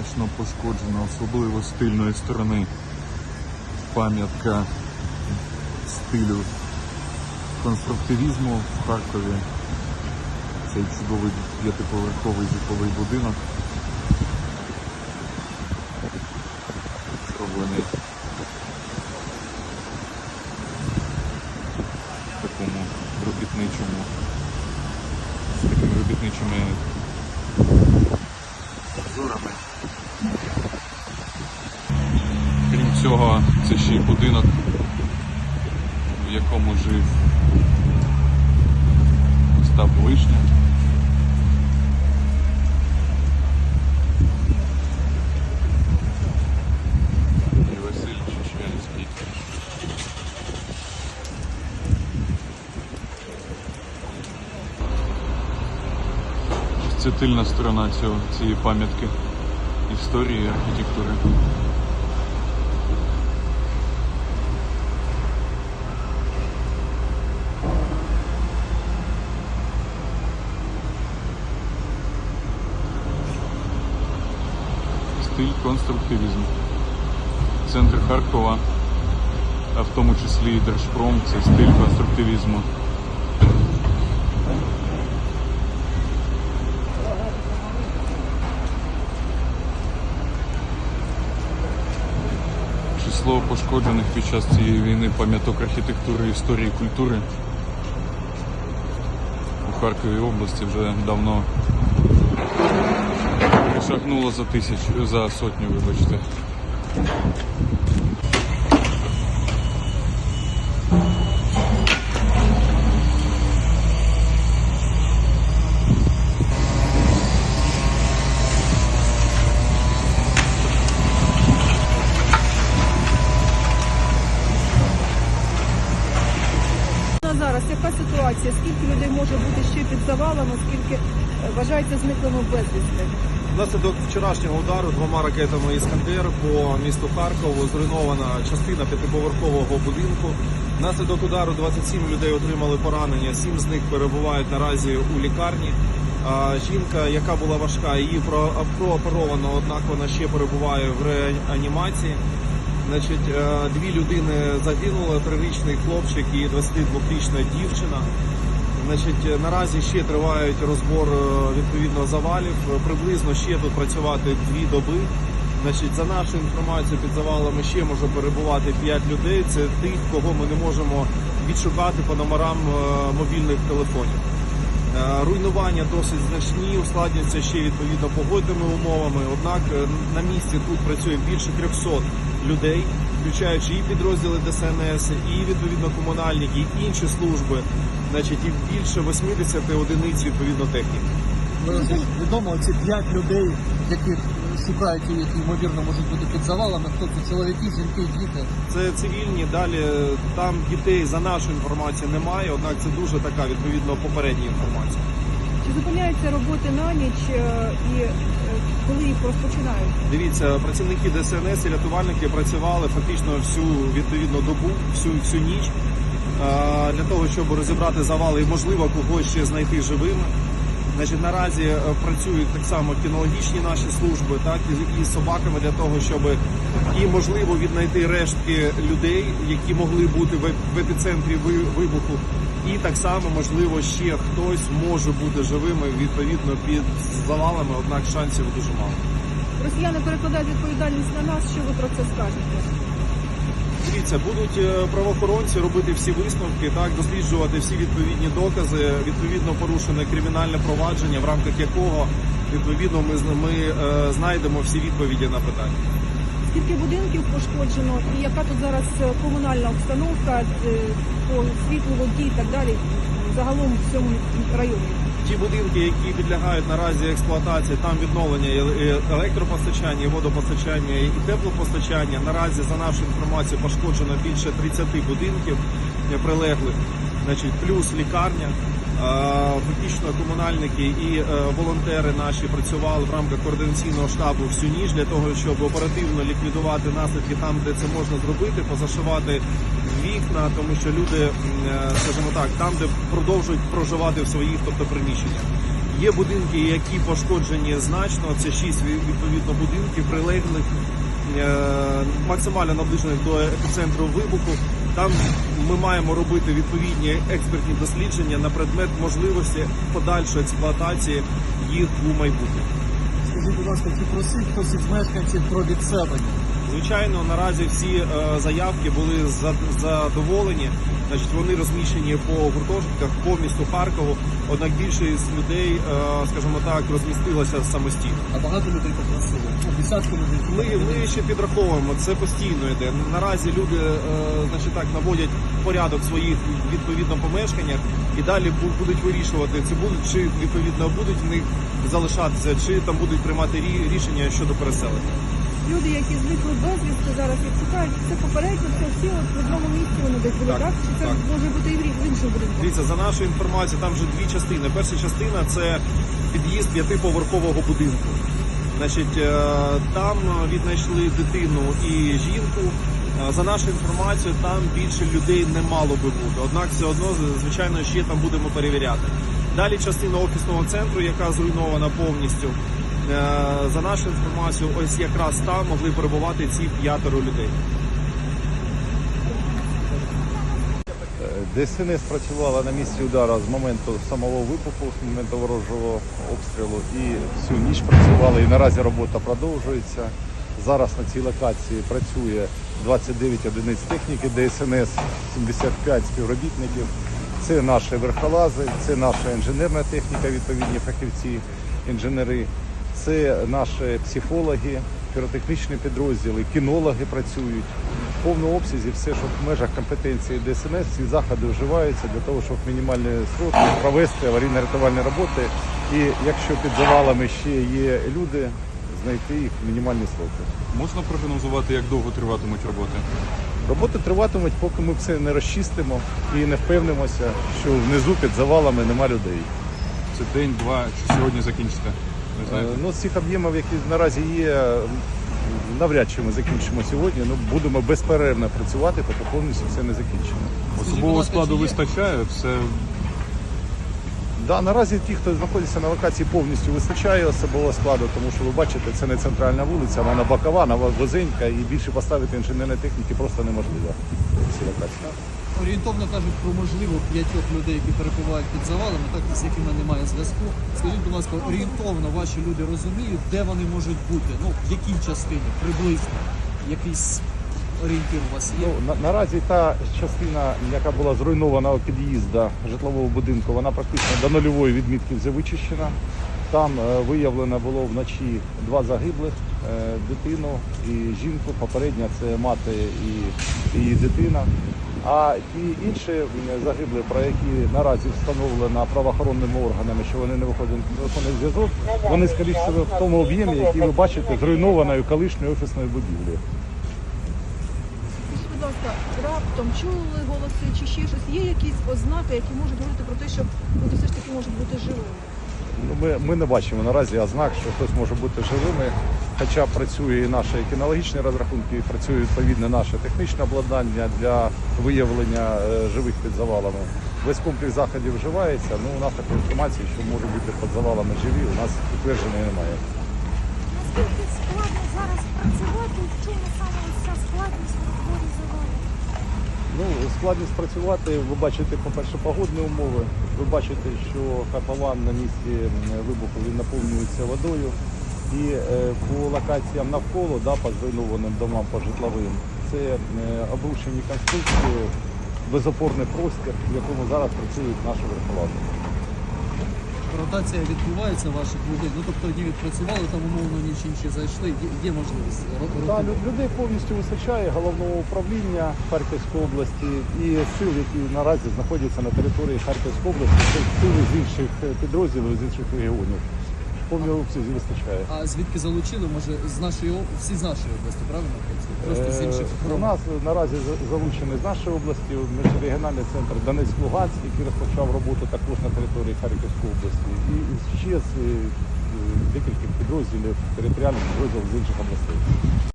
значно пошкоджена, особливо з тильної сторони. Пам'ятка стилю конструктивізму в Харкові. Цей чудовий п'ятиповерховий житловий будинок. Зроблений цього, це ще й будинок, в якому жив Остап Вишня. Це тильна сторона цього, цієї пам'ятки історії і архітектури. Стиль конструктивізм. Центр Харкова, а в тому числі і Держпром, це стиль конструктивізму. Число пошкоджених під час цієї війни пам'яток архітектури, історії і культури у Харкові області вже давно Перешагнуло за тисячу, за сотню, вибачте. Зараз яка ситуація? Скільки людей може бути ще під завалами, скільки е, вважається зниклими безвісти? Внаслідок вчорашнього удару двома ракетами Іскандер по місту Харкову зруйнована частина п'ятиповерхового будинку. Внаслідок удару 27 людей отримали поранення, 7 з них перебувають наразі у лікарні. Жінка, яка була важка, її про- прооперовано, однак вона ще перебуває в реанімації. Значить, е, дві людини загинули, трирічний хлопчик і 22-річна дівчина. Значить, е, наразі ще тривають розбор е, відповідно завалів. Е, Приблизно ще тут працювати дві доби. Значить, за нашу інформацію під завалами ще може перебувати 5 людей. Це тих, кого ми не можемо відшукати по номерам мобільних телефонів. Руйнування досить значні, ускладнюються ще відповідно погодними умовами. Однак на місці тут працює більше 300 людей, включаючи і підрозділи ДСНС, і відповідно комунальники, і інші служби, значить, і більше 80 одиниць відповідно техніки. Ви- Відомо ці п'ять людей, яких шукають і які ймовірно можуть бути під завалами. Хто це чоловіки, жінки, діти. Це цивільні. Далі там дітей за нашу інформацію немає. Однак це дуже така відповідно попередня інформація. Чи зупиняються роботи на ніч е, і е, коли їх розпочинають? Дивіться, працівники ДСНС і рятувальники працювали фактично всю відповідну добу, всю всю ніч для того, щоб розібрати завали і можливо когось ще знайти живими. Значить, наразі е, працюють так само кінологічні наші служби, так і, з собаками для того, щоб і можливо віднайти рештки людей, які могли бути в, епіцентрі вибуху, і так само можливо ще хтось може бути живими відповідно під завалами, однак шансів дуже мало. Росіяни перекладають відповідальність на нас. Що ви про це скажете? Дивіться, будуть е, правоохоронці робити всі висновки, так досліджувати всі відповідні докази. Відповідно, порушене кримінальне провадження, в рамках якого відповідно ми ми е, знайдемо всі відповіді на питання. Скільки будинків пошкоджено, і яка тут зараз е, комунальна обстановка е, по світлу, воді і так далі, загалом в цьому районі? Ті будинки, які підлягають наразі експлуатації, там відновлення і електропостачання, водопостачання і теплопостачання. Наразі за нашу інформацію пошкоджено більше 30 будинків е, прилеглих, значить плюс лікарня. Е, Фактично комунальники і е, волонтери наші працювали в рамках координаційного штабу всю ніч для того, щоб оперативно ліквідувати наслідки там, де це можна зробити, позашивати вікна, тому що люди, е, скажімо так, там, де продовжують проживати в своїх, тобто приміщеннях. Є будинки, які пошкоджені значно. Це шість ві- відповідно будинків, прилеглих е, максимально наближених до епіцентру вибуху. Там ми маємо робити відповідні експертні дослідження на предмет можливості подальшої експлуатації їх у майбутньому. Скажіть, будь ласка, чи просив хтось із мешканців про відселення? Звичайно, наразі всі е, заявки були задоволені. Значить, вони розміщені по гуртожитках по місту Харкову. Однак більшість людей, е, скажімо так, розмістилася самостійно. А багато людей попросили? Ну, десятки людей. Ми, ми ще підраховуємо, це постійно йде. Наразі люди, е, значить так, наводять порядок в своїх відповідно помешканнях і далі будуть вирішувати, чи будуть чи відповідно будуть в них залишатися, чи там будуть приймати рі- рішення щодо переселення. Люди, які зникли безвісти зараз, їх шукають, це попередньо, це всі от в одному місці вони десь були, Так? Чи це так. може бути і в рі- в іншому будинку? Дивіться, за нашою інформацією, там вже дві частини. Перша частина це під'їзд п'ятиповерхового будинку. Значить, е, там віднайшли дитину і жінку. Е, За нашою інформацією, там більше людей не мало би бути. Однак все одно, звичайно, ще там будемо перевіряти. Далі частина офісного центру, яка зруйнована повністю. Е, За нашою інформацією, ось якраз там могли перебувати ці п'ятеро людей. ДСНС працювала на місці удару з моменту самого вибуху, з моменту ворожого обстрілу і всю ніч працювали. І наразі робота продовжується. Зараз на цій локації працює 29 одиниць техніки ДСНС, 75 співробітників. Це наші верхолази, це наша інженерна техніка, відповідні фахівці, інженери, це наші психологи, піротехнічні підрозділи, кінологи працюють. В повному обсязі все, що в межах компетенції ДСНС, ці заходи вживаються для того, щоб в мінімальні сроки провести аварійно-рятувальні роботи. І якщо під завалами ще є люди, знайти їх в мінімальні сроки. Можна прогнозувати, як довго триватимуть роботи? Роботи триватимуть, поки ми все не розчистимо і не впевнимося, що внизу під завалами нема людей. Це день-два, чи сьогодні закінчите? Не Е, знаєте? Ну, з цих об'ємів, які наразі є, навряд чи ми закінчимо сьогодні. Ну, будемо безперервно працювати, поки повністю все не закінчено. Особового складу вистачає, все Да, наразі ті, хто знаходиться на локації, повністю вистачає особового складу, тому що ви бачите, це не центральна вулиця, вона бокова, вона вузенька і більше поставити інженерної техніки просто неможливо. Орієнтовно кажуть про можливо п'ятьох людей, які перебувають під завалами, так з якими немає зв'язку. Скажіть, будь ласка, орієнтовно ваші люди розуміють, де вони можуть бути? Ну в якій частині приблизно якийсь орієнтир у вас є? Ну, на, наразі та частина, яка була зруйнована у під'їзда житлового будинку, вона практично до нульової відмітки вже вичищена. Там е, виявлено було вночі два загиблих е, дитину і жінку. Попередня це мати і її дитина. А ті інші м, загиблі, про які наразі встановлено правоохоронними органами, що вони не виходять на зв'язок, вони скоріше в тому об'ємі, який ви бачите, зруйнованою колишньою офісною будівлею. Скажіть, будь ласка, раптом чули голоси чи ще щось? Є якісь ознаки, які можуть говорити про те, що люди все ж таки можуть бути живими? Ну, Ми, ми не бачимо наразі ознак, що хтось може бути живими. Хоча працює і наші кінологічні розрахунки, і працює відповідно наше технічне обладнання для виявлення е, живих під завалами. Весь комплекс заходів вживається. Ну, у нас такої інформації, що може бути під завалами живі, у нас підтвердженої немає. Наскільки складно зараз працювати, в чому саме ця складність? Ну, складність працювати, ви бачите, по-перше, погодні умови. Ви бачите, що котлован на місці вибуху він наповнюється водою. І е, по локаціям навколо, да, по зруйнованим домам, по житловим, це е, обрушені конструкції, безопорний простір, в якому зараз працюють наші верхолази. Ротація відбувається ваших людей. Ну тобто одні відпрацювали, там умовно ніч інші зайшли. Є, є можливість Да, людей повністю вистачає головного управління Харківської області і сил, які наразі знаходяться на території Харківської області, це сили з інших е, підрозділів, з інших регіонів. Повній обсязі вистачає. А звідки залучили? Може з нашої об- всі з нашої області, правильно? Просто з інших Е, У громад? нас наразі за- залучений з нашої області міжрегіональний центр Донецьк-Луганськ, який розпочав роботу також на території Харківської області, і ще з е, е, декількох підрозділів, територіальних підрозділів з інших областей.